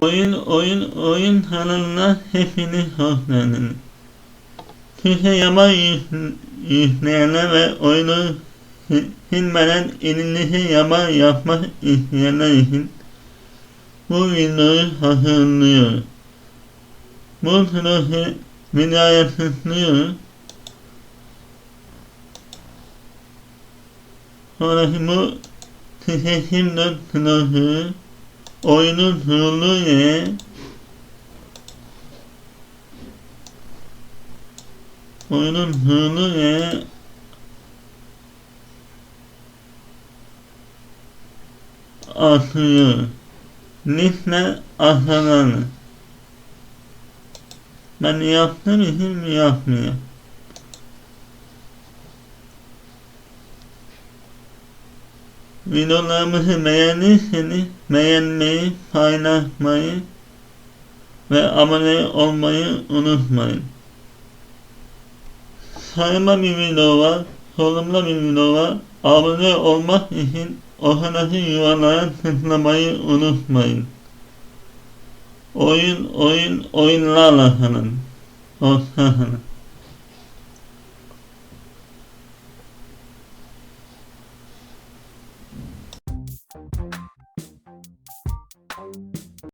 Oyun oyun oyun kanalına hepiniz hoş geldiniz. Türkçe yükleyenler ve oyunu si- silmeden elinizi yaman yapmak isteyenler için bu videoyu hazırlıyoruz. Bu süreci videoya tıklıyoruz. Sonraki bu dört süreci oyunun kurulduğu yere oyunun kurulduğu yere atıyor. Liste aşağıdanır. Ben yaptığım için yapmıyor. Videolarımızı beğendiyseniz beğenmeyi, paylaşmayı ve abone olmayı unutmayın. Sayma bir video var, solumda bir video var. Abone olmak için ortadaki yuvarlara tıklamayı unutmayın. Oyun, oyun, oyunlarla kalın. Hoşçakalın.